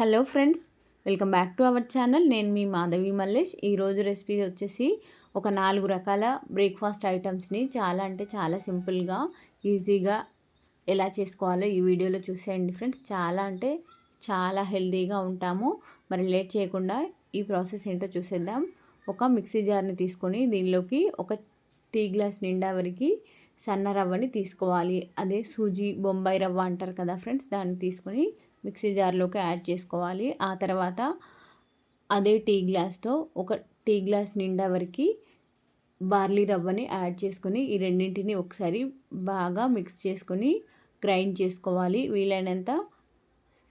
Hello friends welcome back to our channel. నేను మీ మాధవి మల్లేష్. ఈరోజు రెసిపీ వచ్చేసి ఒక నాలుగు రకాల బ్రేక్ఫాస్ట్ ఐటమ్స్ని చాలా అంటే చాలా సింపుల్గా ఈజీగా ఎలా చేసుకోవాలో ఈ వీడియోలో చూసేయండి ఫ్రెండ్స్. చాలా అంటే చాలా హెల్తీగా ఉంటాము. మరి లేట్ చేయకుండా ఈ ప్రాసెస్ ఏంటో చూసేద్దాం. ఒక మిక్సీ జార్ని తీసుకొని దీనిలోకి ఒక టీ గ్లాస్ నిండా వరకు సన్న రవ్వని తీసుకోవాలి. అదే సూజీ బొంబాయి రవ్వ అంటారు కదా ఫ్రెండ్స్ దాన్ని తీసుకొని మిక్సీ జార్లోకి యాడ్ చేసుకోవాలి. ఆ తర్వాత అదే టీ గ్లాస్తో ఒక టీ గ్లాస్ నిండా వరకు బార్లీ రవ్వని యాడ్ చేసుకొని ఈ రెండింటిని ఒకసారి బాగా మిక్స్ చేసుకొని గ్రైండ్ చేసుకోవాలి. వీలైనంత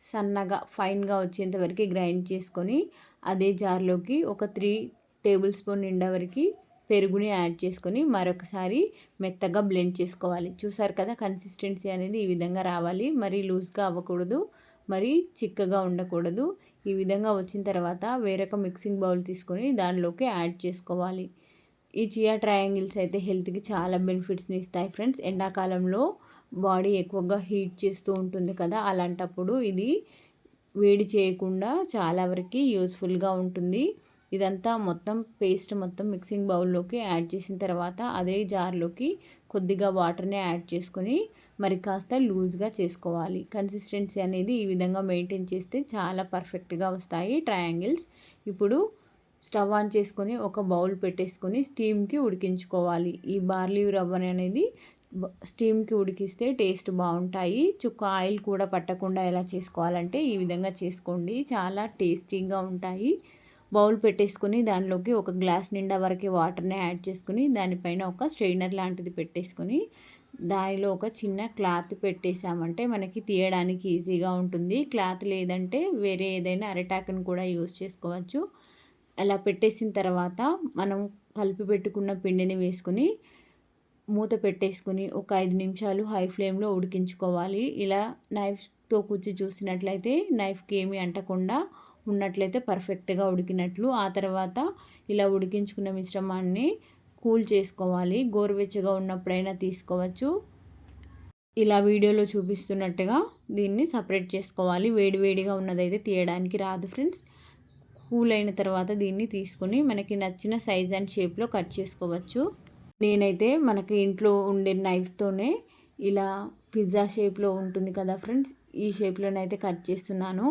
సన్నగా ఫైన్గా వచ్చేంత వరకు గ్రైండ్ చేసుకొని అదే జార్లోకి ఒక త్రీ టేబుల్ స్పూన్ నిండా వరకు పెరుగుని యాడ్ చేసుకొని మరొకసారి మెత్తగా బ్లెండ్ చేసుకోవాలి. చూసారు కదా కన్సిస్టెన్సీ అనేది ఈ విధంగా రావాలి. మరీ లూజ్గా అవ్వకూడదు. మరి చిక్కగా ఉండకూడదు. ఈ విధంగా వచ్చిన తర్వాత వేరొక మిక్సింగ్ బౌల్ తీసుకొని దానిలోకి యాడ్ చేసుకోవాలి. ఈ చియా ట్రయాంగిల్స్ అయితే హెల్త్కి చాలా బెనిఫిట్స్ని ఇస్తాయి ఫ్రెండ్స్. ఎండాకాలంలో బాడీ ఎక్కువగా హీట్ చేస్తూ ఉంటుంది కదా అలాంటప్పుడు ఇది వేడి చేయకుండా చాలా వరకు యూస్ఫుల్గా ఉంటుంది. ఇదంతా మొత్తం పేస్ట్ మొత్తం మిక్సింగ్ బౌల్లోకి యాడ్ చేసిన తర్వాత అదే జార్లోకి కొద్దిగా వాటర్ని యాడ్ చేసుకొని మరి కాస్త లూజ్గా చేసుకోవాలి. కన్సిస్టెన్సీ అనేది ఈ విధంగా మెయింటైన్ చేస్తే చాలా పర్ఫెక్ట్గా వస్తాయి ట్రయాంగిల్స్. ఇప్పుడు స్టవ్ ఆన్ చేసుకొని ఒక బౌల్ పెట్టేసుకొని స్టీమ్కి ఉడికించుకోవాలి. ఈ బార్లీ రవ్వ అనేది స్టీమ్కి ఉడికిస్తే టేస్ట్ బాగుంటాయి. చుక్క ఆయిల్ కూడా పట్టకుండా ఎలా చేసుకోవాలంటే ఈ విధంగా చేసుకోండి. చాలా టేస్టీగా ఉంటాయి. బౌల్ పెట్టేసుకుని దానిలోకి ఒక గ్లాస్ నిండా వరకు వాటర్ని యాడ్ చేసుకుని దానిపైన ఒక స్ట్రెయినర్ లాంటిది పెట్టేసుకొని దానిలో ఒక చిన్న క్లాత్ పెట్టేసామంటే మనకి తీయడానికి ఈజీగా ఉంటుంది. క్లాత్ లేదంటే వేరే ఏదైనా అరటాకును కూడా యూజ్ చేసుకోవచ్చు. అలా పెట్టేసిన తర్వాత మనం కలిపి పెట్టుకున్న పిండిని వేసుకుని మూత పెట్టేసుకుని ఒక ఐదు నిమిషాలు హై ఫ్లేమ్లో ఉడికించుకోవాలి. ఇలా నైఫ్తో కూర్చి చూసినట్లయితే నైఫ్కి ఏమి అంటకుండా ఉన్నట్లయితే పర్ఫెక్ట్గా ఉడికినట్లు. ఆ తర్వాత ఇలా ఉడికించుకున్న మిశ్రమాన్ని కూల్ చేసుకోవాలి. గోరువెచ్చగా ఉన్నప్పుడైనా తీసుకోవచ్చు. ఇలా వీడియోలో చూపిస్తున్నట్టుగా దీన్ని సపరేట్ చేసుకోవాలి. వేడివేడిగా ఉన్నదైతే తీయడానికి రాదు ఫ్రెండ్స్. కూల్ అయిన తర్వాత దీన్ని తీసుకొని మనకి నచ్చిన సైజ్ అండ్ షేప్లో కట్ చేసుకోవచ్చు. నేనైతే మనకి ఇంట్లో ఉండే నైఫ్తోనే ఇలా పిజ్జా షేప్లో ఉంటుంది కదా ఫ్రెండ్స్. ఈ షేప్లోనైతే కట్ చేస్తున్నాను.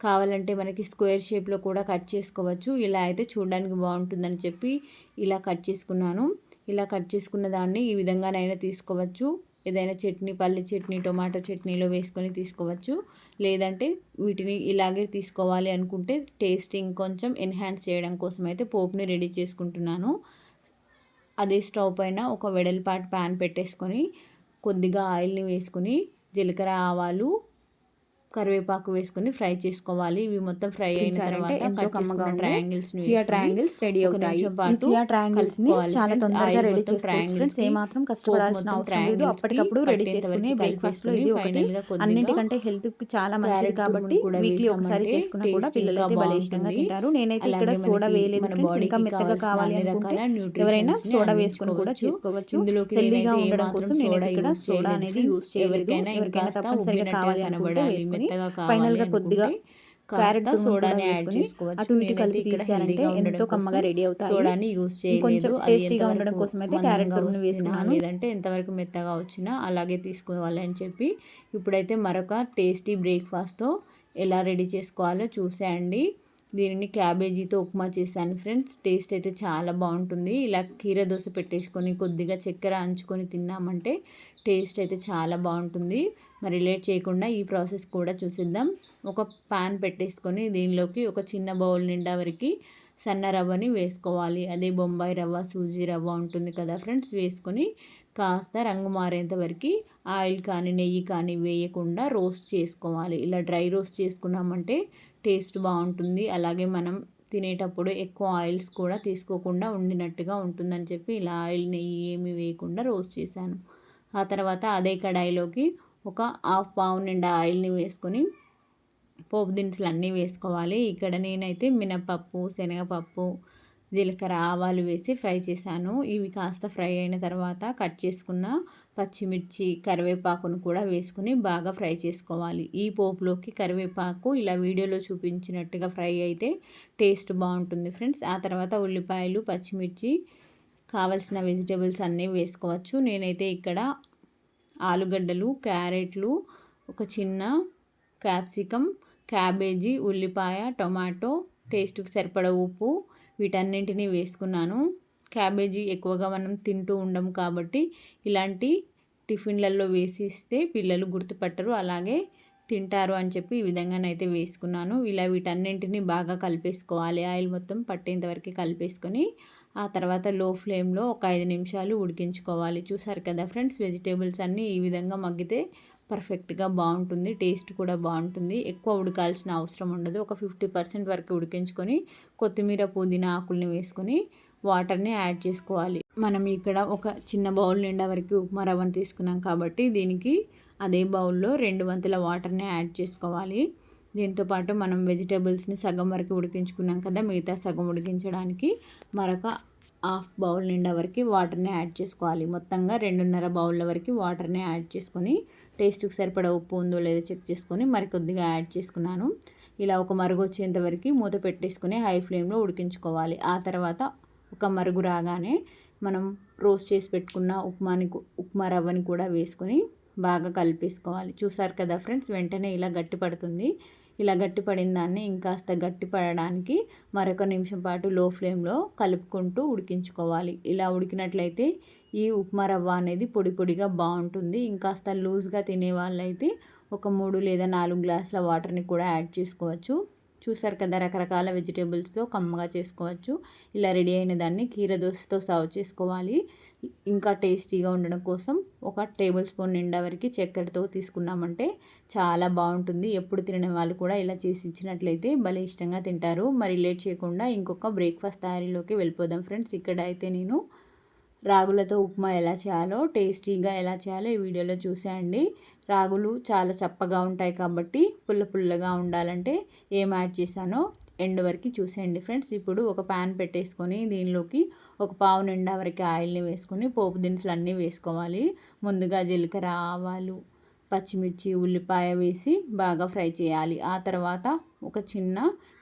కావాలంటే మనకి స్క్వేర్ షేప్లో కూడా కట్ చేసుకోవచ్చు. ఇలా అయితే చూడడానికి బాగుంటుందని చెప్పి ఇలా కట్ చేసుకున్నాను. ఇలా కట్ చేసుకున్న దాన్ని ఈ విధంగానైనా తీసుకోవచ్చు. ఏదైనా చట్నీ పల్లి చట్నీ టొమాటో చట్నీలో వేసుకొని తీసుకోవచ్చు. లేదంటే వీటిని ఇలాగే తీసుకోవాలి అనుకుంటే టేస్ట్ ఇంకొంచెం ఎన్హాన్స్ చేయడం కోసం అయితే పోపుని రెడీ చేసుకుంటున్నాను. అదే స్టవ్ పైన ఒక వెడల్పాటి ప్యాన్ పెట్టేసుకొని కొద్దిగా ఆయిల్ని వేసుకొని జీలకర్ర ఆవాలు కరివేపాకు వేసుకొని ఫ్రై చేసుకోవాలి. ఇవి మొత్తం ఫ్రై అయిన తర్వాత ఎంతో కమ్మగా ట్రయాంగిల్స్ చియా ట్రయాంగిల్స్ రెడీ అవుతాయి. చియా ట్రయాంగిల్స్ని చాలా తొందరగా రెడీ ఫ్రెండ్స్ ఏ మాత్రం కష్టపడాల్సిన అవసరం లేదు. అప్పటికప్పుడు రెడీ చేసుకుని బ్రేక్ఫాస్ట్లో ఇది ఒకటి. అన్నిటికంటే హెల్త్కి చాలా మంచిది కాబట్టి వీక్లీ ఒకసారి చేసుకున్నా కూడా పిల్లలు అయితే భలే ఇష్టంగా తింటారు. నేనైతే ఇక్కడ సోడా వేయలేదు ఇంకా మెత్తగా కావాలి అనుకుంటే ఎవరైనా సోడా వేసుకొని కూడా చేసుకోవచ్చు. హెల్తీగా ఉండడం కోసం నేను ఇక్కడ సోడా అనేది యూస్ చేయలేదు. ఎవరికైనా తప్పనిసరిగా కావాలి అనుకుంటే వేసుకొని ఫైనల్గా కొద్దిగా క్యారెట్ సోడాని యాడ్ చేసుకోవచ్చు. అటు ఇటు కలిపి తీసారంటే ఎంతో కమ్మగా రెడీ అవుతాయి. సోడాని యూస్ కొంచెం టేస్టీగా ఉండడం కోసం అయితే క్యారెట్ తురుమును వేసుకున్నాను. లేదంటే ఎంతవరకు మెత్తగా వచ్చినా అలాగే తీసుకోవాలి అని చెప్పి ఇప్పుడైతే మరొక టేస్టీ బ్రేక్ఫాస్ట్తో ఎలా రెడీ చేసుకోవాలో చూసేయండి. దీనిని క్యాబేజీతో ఉప్మా చేశాను ఫ్రెండ్స్. టేస్ట్ అయితే చాలా బాగుంటుంది. ఇలా కీర దోశ పెట్టేసుకొని కొద్దిగా చక్కెర అంచుకొని తిన్నామంటే టేస్ట్ అయితే చాలా బాగుంటుంది. మరి లేట్ చేయకుండా ఈ ప్రాసెస్ కూడా చూసిద్దాం. ఒక పాన్ పెట్టేసుకొని దీనిలోకి ఒక చిన్న బౌల్ నిండా వరకు సన్న రవ్వని వేసుకోవాలి. అదే బొంబాయి రవ్వ సూజీ రవ్వ ఉంటుంది కదా ఫ్రెండ్స్? వేసుకొని కాస్త రంగు మారేంత వరకు ఆయిల్ కానీ నెయ్యి కానీ వేయకుండా రోస్ట్ చేసుకోవాలి. ఇలా డ్రై రోస్ట్ చేసుకున్నామంటే టేస్ట్ బాగుంటుంది. అలాగే మనం తినేటప్పుడు ఎక్కువ ఆయిల్స్ కూడా తీసుకోకుండా ఉండినట్టుగా ఉంటుందని చెప్పి ఇలా ఆయిల్ నెయ్యి ఏమి వేయకుండా రోస్ట్ చేశాను. ఆ తర్వాత అదే కడాయిలోకి ఒక హాఫ్ పావు నిండా ఆయిల్ని వేసుకొని పోపు దినుసులు అన్నీ వేసుకోవాలి. ఇక్కడ నేనైతే మినపప్పు శనగపప్పు జీలకర్ర ఆవాలు వేసి ఫ్రై చేశాను. ఇవి కాస్త ఫ్రై అయిన తర్వాత కట్ చేసుకున్న పచ్చిమిర్చి కరివేపాకును కూడా వేసుకుని బాగా ఫ్రై చేసుకోవాలి. ఈ పోపులోకి కరివేపాకు ఇలా వీడియోలో చూపించినట్టుగా ఫ్రై అయితే టేస్ట్ బాగుంటుంది ఫ్రెండ్స్. ఆ తర్వాత ఉల్లిపాయలు పచ్చిమిర్చి కావలసిన వెజిటేబుల్స్ అన్నీ వేసుకోవచ్చు. నేనైతే ఇక్కడ ఆలుగడ్డలు క్యారెట్లు ఒక చిన్న క్యాప్సికమ్ క్యాబేజీ ఉల్లిపాయ టొమాటో టేస్ట్కి సరిపడ ఉప్పు వీటన్నింటినీ వేసుకున్నాను. క్యాబేజీ ఎక్కువగా మనం తింటూ ఉండం కాబట్టి ఇలాంటి టిఫిన్లలో వేసి ఇస్తే పిల్లలు గుర్తుపట్టరు. అలాగే తింటారు అని చెప్పి ఈ విధంగానైతే వేసుకున్నాను. ఇలా వీటన్నింటినీ బాగా కలిపేసుకోవాలి. ఆయిల్ మొత్తం పట్టేంత వరకు కలిపేసుకొని ఆ తర్వాత లో ఫ్లేమ్లో ఒక ఐదు నిమిషాలు ఉడికించుకోవాలి. చూసారు కదా ఫ్రెండ్స్ వెజిటేబుల్స్ అన్నీ ఈ విధంగా మగ్గితే పర్ఫెక్ట్గా బాగుంటుంది టేస్ట్ కూడా బాగుంటుంది. ఎక్కువ ఉడకాల్సిన అవసరం ఉండదు. ఒక ఫిఫ్టీ పర్సెంట్ వరకు ఉడికించుకొని కొత్తిమీర పుదీనా ఆకుల్ని వేసుకొని వాటర్ని యాడ్ చేసుకోవాలి. మనం ఇక్కడ ఒక చిన్న బౌల్ నిండా వరకు ఉప్మా రవ్వను తీసుకున్నాం కాబట్టి దీనికి అదే బౌల్లో రెండు వంతుల వాటర్ని యాడ్ చేసుకోవాలి. దీంతోపాటు మనం వెజిటేబుల్స్ని సగం వరకు ఉడికించుకున్నాం కదా మిగతా సగం ఉడికించడానికి మరొక హాఫ్ బౌల్ నిండా వరకు వాటర్ని యాడ్ చేసుకోవాలి. మొత్తంగా రెండున్నర బౌల్ల వరకు వాటర్ని యాడ్ చేసుకొని టేస్ట్కి సరిపడా ఉప్పు ఉందో లేదో చెక్ చేసుకొని మరి కొద్దిగా యాడ్ చేసుకున్నాను. ఇలా ఒక మరుగు వచ్చేంత వరకు మూత పెట్టేసుకుని హై ఫ్లేమ్లో ఉడికించుకోవాలి. ఆ తర్వాత ఒక మరుగు రాగానే మనం రోస్ట్ చేసి పెట్టుకున్న ఉప్మాని ఉప్మా రవ్వని కూడా వేసుకొని బాగా కలిపేసుకోవాలి. చూసారు కదా ఫ్రెండ్స్ వెంటనే ఇలా గట్టి పడుతుంది. ఇలా గట్టిపడిన దాన్ని ఇంకాస్త గట్టిపడడానికి మరొక నిమిషం పాటు లో ఫ్లేమ్లో కలుపుకుంటూ ఉడికించుకోవాలి. ఇలా ఉడికినట్లయితే ఈ ఉప్మా రవ్వ అనేది పొడి పొడిగా బాగుంటుంది. ఇంకాస్త లూజ్గా తినే వాళ్ళైతే ఒక మూడు లేదా నాలుగు గ్లాసుల వాటర్ని కూడా యాడ్ చేసుకోవచ్చు. చూసారు కదా రకరకాల వెజిటేబుల్స్తో కమ్మగా చేసుకోవచ్చు. ఇలా రెడీ అయిన దాన్ని కీర దోశతో సర్వ్ చేసుకోవాలి. ఇంకా టేస్టీగా ఉండడం కోసం ఒక టేబుల్ స్పూన్ నిండా వరకు చక్కెరతో తీసుకున్నామంటే చాలా బాగుంటుంది. ఎప్పుడు తినని వాళ్ళు కూడా ఇలా చేసి ఇచ్చినట్లయితే భలే ఇష్టంగా తింటారు. మరి లేట్ చేయకుండా ఇంకొక బ్రేక్ఫాస్ట్ తయారీలోకి వెళ్ళిపోదాం ఫ్రెండ్స్. ఇక్కడ అయితే నేను రాగులతో ఉప్మా ఎలా చేయాలో టేస్టీగా ఎలా చేయాలో ఈ వీడియోలో చూసేయండి. రాగులు చాలా చప్పగా ఉంటాయి కాబట్టి పుల్ల పుల్లగా ఉండాలంటే ఏం యాడ్ చేశానో ఎండ్ వరకు చూసేయండి ఫ్రెండ్స్. ఇప్పుడు ఒక ప్యాన్ పెట్టేసుకొని దీనిలోకి ఒక పావు నిండా వరకు ఆయిల్ని వేసుకొని పోపు దినుసులు అన్నీ వేసుకోవాలి. ముందుగా జీలకర్ర ఆవాలు పచ్చిమిర్చి ఉల్లిపాయ వేసి బాగా ఫ్రై చేయాలి. ఆ తర్వాత ఒక చిన్న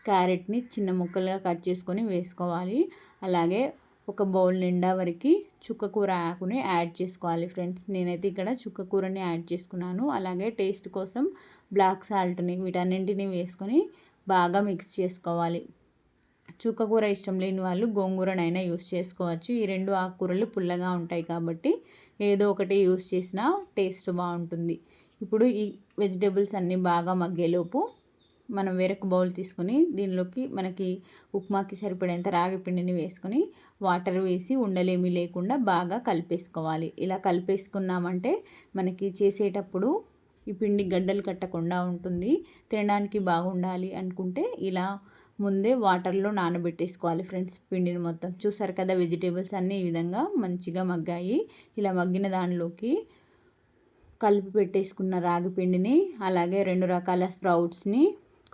క్యారెట్ని చిన్న ముక్కలుగా కట్ చేసుకొని వేసుకోవాలి. అలాగే ఒక బౌల్ నిండా వరకు చుక్క కూర ఆకుని యాడ్ చేసుకోవాలి ఫ్రెండ్స్. నేనైతే ఇక్కడ చుక్క కూరని యాడ్ చేసుకున్నాను. అలాగే టేస్ట్ కోసం బ్లాక్ సాల్ట్ని వీటన్నింటిని వేసుకొని బాగా మిక్స్ చేసుకోవాలి. చుక్కకూర ఇష్టం లేని వాళ్ళు గోంగూరనైనా యూస్ చేసుకోవచ్చు. ఈ రెండు ఆకుకూరలు పుల్లగా ఉంటాయి కాబట్టి ఏదో ఒకటి యూస్ చేసినా టేస్ట్ బాగుంటుంది. ఇప్పుడు ఈ వెజిటేబుల్స్ అన్నీ బాగా మగ్గేలోపు మనం వేరొక బౌల్ తీసుకొని దీనిలోకి మనకి ఉప్మాకి సరిపడేంత రాగి పిండిని వేసుకొని వాటర్ వేసి ఉండలేమి లేకుండా బాగా కలిపేసుకోవాలి. ఇలా కలిపేసుకున్నామంటే మనకి చేసేటప్పుడు ఈ పిండి గడ్డలు కట్టకుండా ఉంటుంది. తినడానికి బాగుండాలి అనుకుంటే ఇలా ముందే వాటర్లో నానబెట్టేసుకోవాలి ఫ్రెండ్స్ పిండిని మొత్తం. చూసారు కదా వెజిటేబుల్స్ అన్నీ ఈ విధంగా మంచిగా మగ్గాయి. ఇలా మగ్గిన దానిలోకి కలిపి పెట్టేసుకున్న రాగి పిండిని అలాగే రెండు రకాల స్ప్రౌట్స్ని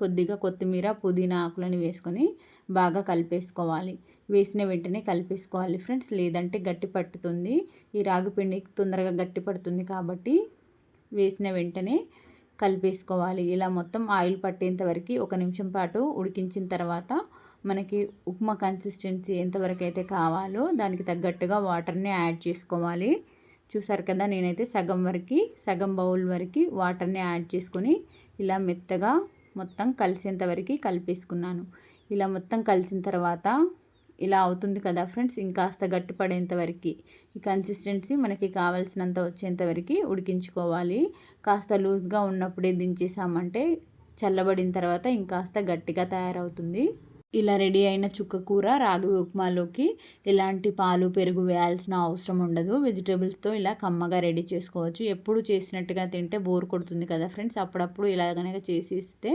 కొద్దిగా కొత్తిమీర పుదీనా ఆకులని వేసుకొని బాగా కలిపేసుకోవాలి. వేసిన వెంటనే కలిపేసుకోవాలి ఫ్రెండ్స్. లేదంటే గట్టి పట్టుతుంది. ఈ రాగి పిండి తొందరగా గట్టి పడుతుంది కాబట్టి వేసిన వెంటనే కలిపేసుకోవాలి. ఇలా మొత్తం ఆయిల్ పట్టేంత వరకు ఒక నిమిషం పాటు ఉడికించిన తర్వాత మనకి ఉప్మా కన్సిస్టెన్సీ ఎంతవరకు అయితే కావాలో దానికి తగ్గట్టుగా వాటర్ని యాడ్ చేసుకోవాలి. చూసారు కదా నేనైతే సగం వరకు సగం బౌల్ వరకు వాటర్ని యాడ్ చేసుకొని ఇలా మెత్తగా మొత్తం కలిసేంత వరకు కలిపేసుకున్నాను. ఇలా మొత్తం కలిసిన తర్వాత ఇలా అవుతుంది కదా ఫ్రెండ్స్ ఇంకాస్త గట్టిపడేంత వరకు. ఈ కన్సిస్టెన్సీ మనకి కావాల్సినంత వచ్చేంత వరకు ఉడికించుకోవాలి. కాస్త లూజ్గా ఉన్నప్పుడే దించేసామంటే చల్లబడిన తర్వాత ఇంకాస్త గట్టిగా తయారవుతుంది. ఇలా రెడీ అయిన చుక్క కూర రాగి ఉప్మాలోకి ఎలాంటి పాలు పెరుగు వేయాల్సిన అవసరం ఉండదు. వెజిటేబుల్స్తో ఇలా కమ్మగా రెడీ చేసుకోవచ్చు. ఎప్పుడు చేసినట్టుగా తింటే బోర్ కొడుతుంది కదా ఫ్రెండ్స్. అప్పుడప్పుడు ఇలా కనుక చేసి ఇస్తే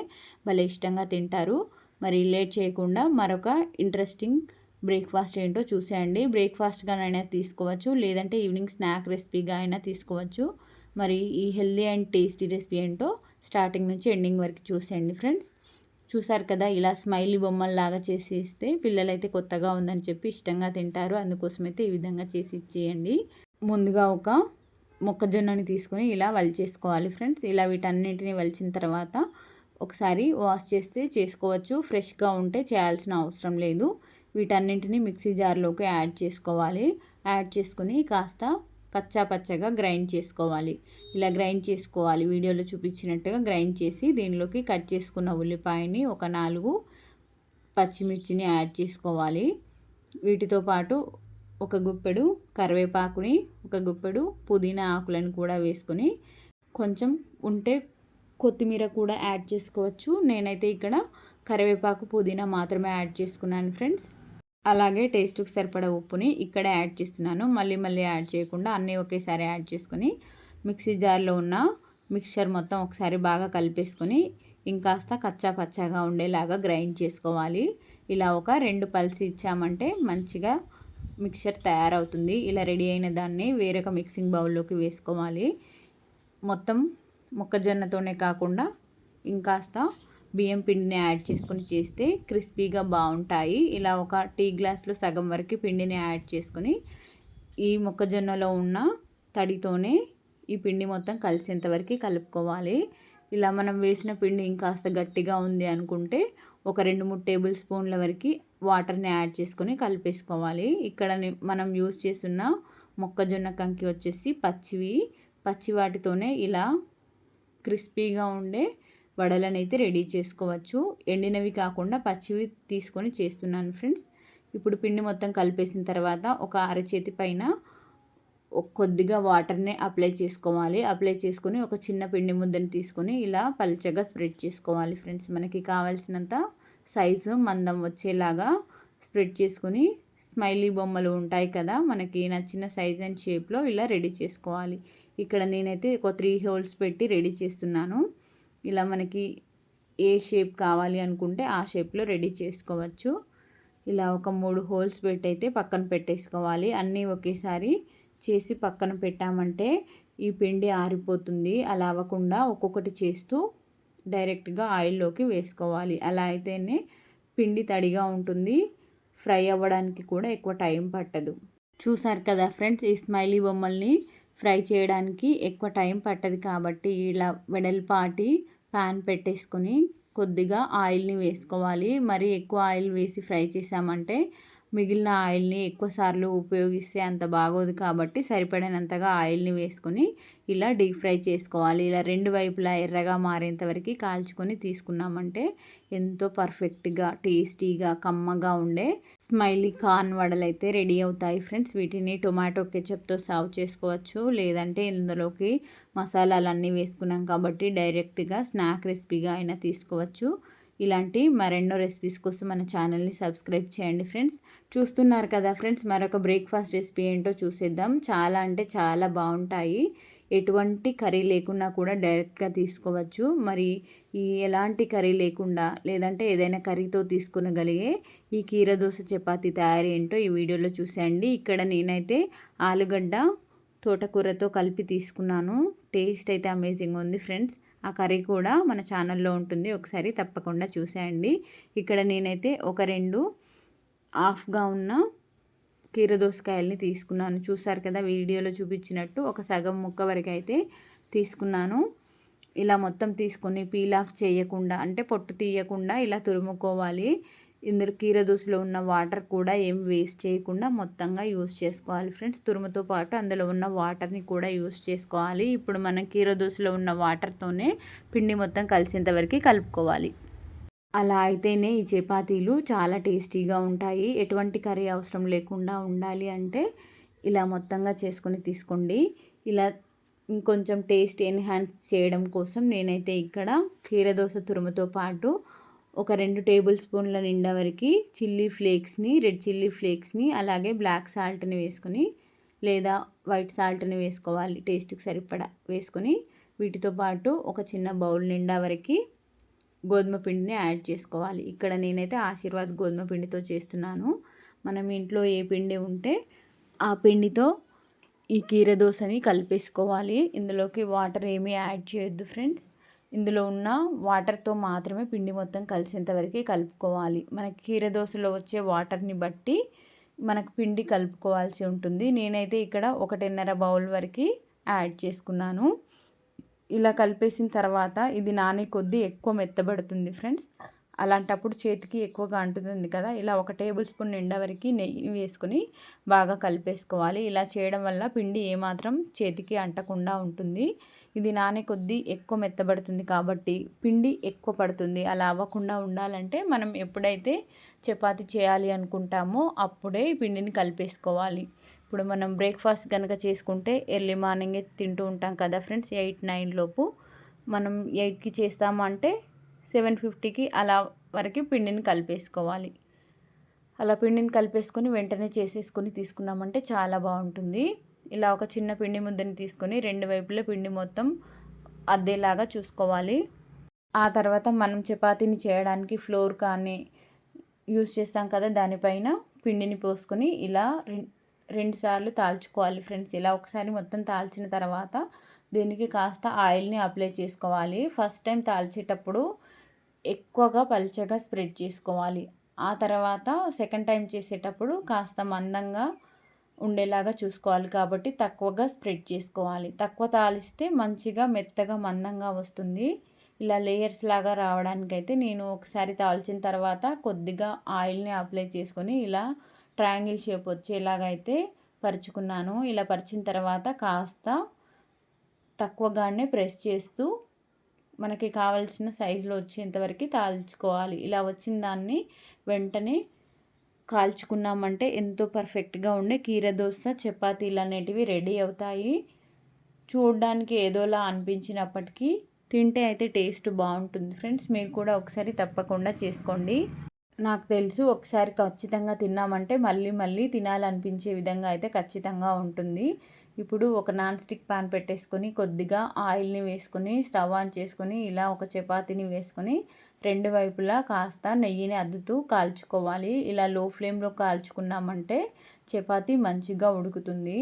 భలే ఇష్టంగా తింటారు. మరి లేట్ చేయకుండా మరొక ఇంట్రెస్టింగ్ బ్రేక్ఫాస్ట్ ఏంటో చూసేయండి. బ్రేక్ఫాస్ట్గానైనా తీసుకోవచ్చు. లేదంటే ఈవినింగ్ స్నాక్ రెసిపీగా అయినా తీసుకోవచ్చు. మరి ఈ హెల్దీ అండ్ టేస్టీ రెసిపీ ఏంటో స్టార్టింగ్ నుంచి ఎండింగ్ వరకు చూసేయండి ఫ్రెండ్స్. చూసారు కదా ఇలా స్మైలీ బొమ్మల్లాగా చేసి ఇస్తే పిల్లలైతే కొత్తగా ఉందని చెప్పి ఇష్టంగా తింటారు. అందుకోసమైతే ఈ విధంగా చేసి ఇచ్చేయండి. ముందుగా ఒక మొక్కజొన్నని తీసుకొని ఇలా వలిచేసుకోవాలి ఫ్రెండ్స్. ఇలా వీటన్నింటిని వలిచిన తర్వాత ఒకసారి వాష్ చేస్తే చేసుకోవచ్చు. ఫ్రెష్గా ఉంటే చేయాల్సిన అవసరం లేదు. వీటన్నింటిని మిక్సీ జార్లోకి యాడ్ చేసుకోవాలి. యాడ్ చేసుకుని కాస్త కచ్చా పచ్చగా గ్రైండ్ చేసుకోవాలి. ఇలా గ్రైండ్ చేసుకోవాలి. వీడియోలో చూపించినట్టుగా గ్రైండ్ చేసి దీనిలోకి కట్ చేసుకున్న ఉల్లిపాయని ఒక నాలుగు పచ్చిమిర్చిని యాడ్ చేసుకోవాలి. వీటితో పాటు ఒక గుప్పెడు కరివేపాకుని ఒక గుప్పెడు పుదీనా ఆకులను కూడా వేసుకొని కొంచెం ఉంటే కొత్తిమీర కూడా యాడ్ చేసుకోవచ్చు. నేనైతే ఇక్కడ కరివేపాకు పుదీనా మాత్రమే యాడ్ చేసుకున్నాను ఫ్రెండ్స్. అలాగే టేస్ట్కి సరిపడా ఉప్పుని ఇక్కడ యాడ్ చేస్తున్నాను. మళ్ళీ మళ్ళీ యాడ్ చేయకుండా అన్నీ ఒకేసారి యాడ్ చేసుకొని మిక్సీ జార్లో ఉన్న మిక్చర్ మొత్తం ఒకసారి బాగా కలిపేసుకొని ఇంకాస్త కచ్చా పచ్చాగా ఉండేలాగా గ్రైండ్ చేసుకోవాలి. ఇలా ఒక రెండు పల్స్ ఇచ్చామంటే మంచిగా మిక్చర్ తయారవుతుంది. ఇలా రెడీ అయిన దాన్ని వేరొక మిక్సింగ్ బౌల్లోకి వేసుకోవాలి. మొత్తం మొక్కజొన్నతోనే కాకుండా ఇంకాస్త బియ్యం పిండిని యాడ్ చేసుకొని చేస్తే క్రిస్పీగా బాగుంటాయి. ఇలా ఒక టీ గ్లాస్లో సగం వరకు పిండిని యాడ్ చేసుకొని ఈ మొక్కజొన్నలో ఉన్న తడితోనే ఈ పిండి మొత్తం కలిసేంత వరకు కలుపుకోవాలి. ఇలా మనం వేసిన పిండి ఇంకాస్త గట్టిగా ఉంది అనుకుంటే ఒక రెండు మూడు టేబుల్ స్పూన్ల వరకు వాటర్ని యాడ్ చేసుకొని కలిపేసుకోవాలి. ఇక్కడ మనం యూస్ చేస్తున్న మొక్కజొన్న కంకి వచ్చేసి పచ్చివి. పచ్చి వాటితోనే ఇలా క్రిస్పీగా ఉండే వడలను అయితే రెడీ చేసుకోవచ్చు. ఎండినవి కాకుండా పచ్చివి తీసుకొని చేస్తున్నాను ఫ్రెండ్స్. ఇప్పుడు పిండి మొత్తం కలిపేసిన తర్వాత ఒక అరచేతి పైన కొద్దిగా వాటర్ని అప్లై చేసుకోవాలి. అప్లై చేసుకొని ఒక చిన్న పిండి ముద్దని తీసుకొని ఇలా పల్చగా స్ప్రెడ్ చేసుకోవాలి ఫ్రెండ్స్. మనకి కావాల్సినంత సైజు మందం వచ్చేలాగా స్ప్రెడ్ చేసుకొని స్మైలీ బొమ్మలు ఉంటాయి కదా మనకి నచ్చిన సైజ్ అండ్ షేప్లో ఇలా రెడీ చేసుకోవాలి. ఇక్కడ నేనైతే ఒక త్రీ హోల్స్ పెట్టి రెడీ చేస్తున్నాను. ఇలా మనకి ఏ షేప్ కావాలి అనుకుంటే ఆ షేప్లో రెడీ చేసుకోవచ్చు. ఇలా ఒక మూడు హోల్స్ పెట్టి అయితే పక్కన పెట్టేసుకోవాలి. అన్నీ ఒకేసారి చేసి పక్కన పెట్టామంటే ఈ పిండి ఆరిపోతుంది. అలా అవ్వకుండా ఒక్కొక్కటి చేస్తూ డైరెక్ట్గా ఆయిల్లోకి వేసుకోవాలి. అలా అయితేనే పిండి తడిగా ఉంటుంది. ఫ్రై అవ్వడానికి కూడా ఎక్కువ టైం పట్టదు. చూసారు కదా ఫ్రెండ్స్ ఈ స్మైలీ బొమ్మల్ని ఫ్రై చేయడానికి ఎక్కువ టైం పట్టదు కాబట్టి ఇలా వెడల్పాటి ప్యాన్ పెట్టేసుకొని కొద్దిగా ఆయిల్ని వేసుకోవాలి. మరి ఎక్కువ ఆయిల్ వేసి ఫ్రై చేసామంటే మిగిలిన ఆయిల్ని ఎక్కువసార్లు ఉపయోగిస్తే అంత బాగోదు కాబట్టి సరిపడినంతగా ఆయిల్ని వేసుకొని ఇలా డీప్ ఫ్రై చేసుకోవాలి. ఇలా రెండు వైపులా ఎర్రగా మారేంత వరకు కాల్చుకొని తీసుకున్నామంటే ఎంతో పర్ఫెక్ట్గా టేస్టీగా కమ్మగా ఉండే స్మైలీ కార్న్ వడలు అయితే రెడీ అవుతాయి ఫ్రెండ్స్. వీటిని టొమాటో కెచప్తో సర్వ్ చేసుకోవచ్చు. లేదంటే ఇందులోకి మసాలాలన్నీ వేసుకున్నాం కాబట్టి డైరెక్ట్గా స్నాక్ రెసిపీగా అయినా తీసుకోవచ్చు. ఇలాంటి మరెన్నో రెసిపీస్ కోసం మన ఛానల్ని సబ్స్క్రైబ్ చేయండి ఫ్రెండ్స్ చూస్తున్నారు కదా ఫ్రెండ్స్ మరొక బ్రేక్ఫాస్ట్ రెసిపీ ఏంటో చూసేద్దాం. చాలా అంటే చాలా బాగుంటాయి. ఎటువంటి కర్రీ లేకున్నా కూడా డైరెక్ట్గా తీసుకోవచ్చు. మరి ఈ ఎలాంటి కర్రీ లేకుండా లేదంటే ఏదైనా కర్రీతో తీసుకునగలిగే ఈ కీర దోశ చపాతీ తయారీ ఏంటో ఈ వీడియోలో చూసేయండి. ఇక్కడ నేనైతే ఆలుగడ్డ తోటకూరతో కలిపి తీసుకున్నాను. టేస్ట్ అయితే అమేజింగ్ ఉంది ఫ్రెండ్స్ ఆ కర్రీ కూడా మన ఛానల్లో ఉంటుంది. ఒకసారి తప్పకుండా చూసేయండి. ఇక్కడ నేనైతే ఒక రెండు హాఫ్గా ఉన్న కీర దోసకాయల్ని తీసుకున్నాను. చూసారు కదా వీడియోలో చూపించినట్టు ఒక సగం ముక్క వరకు అయితే తీసుకున్నాను. ఇలా మొత్తం తీసుకొని పీల్ ఆఫ్ చేయకుండా అంటే పొట్టు తీయకుండా ఇలా తురుముకోవాలి. ఇందులో కీర దోశలో ఉన్న వాటర్ కూడా ఏం వేస్ట్ చేయకుండా మొత్తంగా యూస్ చేసుకోవాలి ఫ్రెండ్స్. తురుముతో పాటు అందులో ఉన్న వాటర్ని కూడా యూస్ చేసుకోవాలి. ఇప్పుడు మనం కీర దోశలో ఉన్న వాటర్తోనే పిండి మొత్తం కలిసేంత వరకు కలుపుకోవాలి. అలా అయితేనే ఈ చపాతీలు చాలా టేస్టీగా ఉంటాయి. ఎటువంటి కర్రీ అవసరం లేకుండా ఉండాలి అంటే ఇలా మొత్తంగా చేసుకొని తీసుకోండి. ఇలా ఇంకొంచెం టేస్ట్ ఎన్హాన్స్ చేయడం కోసం నేనైతే ఇక్కడ కీరదోస తురుముతో పాటు ఒక రెండు టేబుల్ స్పూన్ల నిండా వరకు చిల్లీ ఫ్లేక్స్ని రెడ్ చిల్లీ ఫ్లేక్స్ని అలాగే బ్లాక్ సాల్ట్ని వేసుకొని లేదా వైట్ సాల్ట్ని వేసుకోవాలి టేస్ట్కి సరిపడా వేసుకొని వీటితో పాటు ఒక చిన్న బౌల్ నిండా వరకు గోధుమ పిండిని యాడ్ చేసుకోవాలి. ఇక్కడ నేనైతే ఆశీర్వాద్ గోధుమ పిండితో చేస్తున్నాను. మనం ఇంట్లో ఏ పిండి ఉంటే ఆ పిండితో ఈ కీర దోశని కలిపేసుకోవాలి. ఇందులోకి వాటర్ ఏమీ యాడ్ చేయొద్దు ఫ్రెండ్స్. ఇందులో ఉన్న వాటర్తో మాత్రమే పిండి మొత్తం కలిసేంతవరకు కలుపుకోవాలి. మనకి కీర దోశలో వచ్చే వాటర్ని బట్టి మనకు పిండి కలుపుకోవాల్సి ఉంటుంది. నేనైతే ఇక్కడ ఒకటిన్నర బౌల్ వరకు యాడ్ చేసుకున్నాను. ఇలా కలిపేసిన తర్వాత ఇది నానే కొద్దీ ఎక్కువ మెత్తబడుతుంది ఫ్రెండ్స్. అలాంటప్పుడు చేతికి ఎక్కువగా అంటుతుంది కదా. ఇలా ఒక టేబుల్ స్పూన్ నిండా వరకు నెయ్యి వేసుకొని బాగా కలిపేసుకోవాలి. ఇలా చేయడం వల్ల పిండి ఏమాత్రం చేతికి అంటకుండా ఉంటుంది. ఇది నానే కొద్దీ ఎక్కువ మెత్తబడుతుంది కాబట్టి పిండి ఎక్కువ పడుతుంది. అలా అవ్వకుండా ఉండాలంటే మనం ఎప్పుడైతే చపాతి చేయాలి అనుకుంటామో అప్పుడే పిండిని కలిపేసుకోవాలి. ఇప్పుడు మనం బ్రేక్ఫాస్ట్ కనుక చేసుకుంటే ఎర్లీ మార్నింగే తింటూ ఉంటాం కదా ఫ్రెండ్స్ ఎయిట్ నైన్ లోపు. మనం ఎయిట్కి చేస్తాము అంటే సెవెన్ ఫిఫ్టీకి అలా వరకు పిండిని కలిపేసుకోవాలి. అలా పిండిని కలిపేసుకొని వెంటనే చేసేసుకొని తీసుకున్నామంటే చాలా బాగుంటుంది. ఇలా ఒక చిన్న పిండి ముద్దని తీసుకొని రెండు వైపులా పిండి మొత్తం అద్దేలాగా చూసుకోవాలి. ఆ తర్వాత మనం చపాతీని చేయడానికి ఫ్లోర్ కానీ యూస్ చేస్తాం కదా దానిపైన పిండిని పోసుకొని ఇలా రెండు సార్లు తాల్చుకోవాలి ఫ్రెండ్స్. ఇలా ఒకసారి మొత్తం తాల్చిన తర్వాత దీనికి కాస్త ఆయిల్ని అప్లై చేసుకోవాలి. ఫస్ట్ టైం తాల్చేటప్పుడు ఎక్కువగా పల్చగా స్ప్రెడ్ చేసుకోవాలి. ఆ తర్వాత సెకండ్ టైం చేసేటప్పుడు కాస్త మందంగా ఉండేలాగా చూసుకోవాలి కాబట్టి తక్కువగా స్ప్రెడ్ చేసుకోవాలి. తక్కువ తాలిస్తే మంచిగా మెత్తగా మందంగా వస్తుంది. ఇలా లేయర్స్ లాగా రావడానికైతే నేను ఒకసారి తాల్చిన తర్వాత కొద్దిగా ఆయిల్ని అప్లై చేసుకొని ఇలా ట్రయాంగిల్ షేప్ వచ్చేలాగా అయితే పరుచుకున్నాను. ఇలా పరిచిన తర్వాత కాస్త తక్కువగానే ప్రెస్ చేస్తూ మనకి కావాల్సిన సైజులో వచ్చేంతవరకు తాల్చుకోవాలి. ఇలా వచ్చిన దాన్ని వెంటనే కాల్చుకున్నామంటే ఎంతో పర్ఫెక్ట్గా ఉండే కీర దోశ చపాతీలు అనేటివి రెడీ అవుతాయి. చూడడానికి ఏదోలా అనిపించినప్పటికీ తింటే అయితే టేస్ట్ బాగుంటుంది ఫ్రెండ్స్. మీరు కూడా ఒకసారి తప్పకుండా చేసుకోండి. నాకు తెలుసు ఒకసారి ఖచ్చితంగా తిన్నామంటే మళ్ళీ మళ్ళీ తినాలనిపించే విధంగా అయితే ఖచ్చితంగా ఉంటుంది. ఇప్పుడు ఒక నాన్ స్టిక్ పాన్ పెట్టేసుకొని కొద్దిగా ఆయిల్ని వేసుకొని స్టవ్ ఆన్ చేసుకొని ఇలా ఒక చపాతీని వేసుకొని రెండు వైపులా కాస్త నెయ్యిని అద్దుతూ కాల్చుకోవాలి. ఇలా లో ఫ్లేమ్లో కాల్చుకున్నామంటే చపాతీ మంచిగా ఉడుకుతుంది.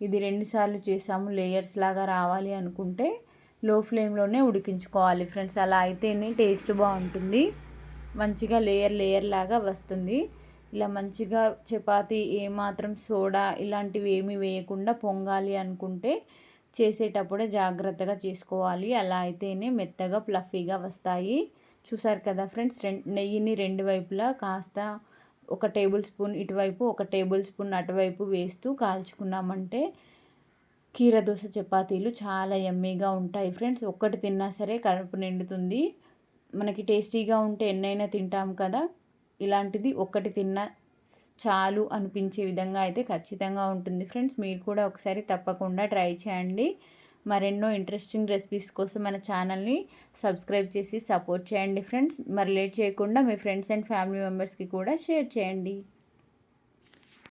ఇది రెండుసార్లు చేసాము లేయర్స్ లాగా రావాలి అనుకుంటే లో ఫ్లేమ్లోనే ఉడికించుకోవాలి ఫ్రెండ్స్. అలా అయితేనే టేస్ట్ బాగుంటుంది. మంచిగా లేయర్ లేయర్ లాగా వస్తుంది. ఇలా మంచిగా చపాతి ఏమాత్రం సోడా ఇలాంటివి ఏమి వేయకుండా పొంగాలి అనుకుంటే చేసేటప్పుడే జాగ్రత్తగా చేసుకోవాలి. అలా అయితేనే మెత్తగా ప్లఫీగా వస్తాయి. చూసారు కదా ఫ్రెండ్స్ నెయ్యిని రెండు వైపులా కాస్త ఒక టేబుల్ స్పూన్ ఇటువైపు ఒక టేబుల్ స్పూన్ అటువైపు వేస్తూ కాల్చుకున్నామంటే కీర దోశ చపాతీలు చాలా ఎమ్మీగా ఉంటాయి ఫ్రెండ్స్. ఒక్కటి తిన్నా సరే కడుపు నిండుతుంది. మనకి టేస్టీగా ఉంటే ఎన్నైనా తింటాం కదా. ఇలాంటిది ఒక్కటి తిన్న చాలు అనిపించే విధంగా అయితే ఖచ్చితంగా ఉంటుంది. ఫ్రెండ్స్ మీరు కూడా ఒకసారి తప్పకుండా ట్రై చేయండి. మరెన్నో ఇంట్రెస్టింగ్ రెసిపీస్ కోసం మన ఛానల్ని సబ్స్క్రైబ్ చేసి సపోర్ట్ చేయండి ఫ్రెండ్స్. మరి లేట్ చేయకుండా మీ ఫ్రెండ్స్ అండ్ ఫ్యామిలీ మెంబర్స్కి కూడా షేర్ చేయండి.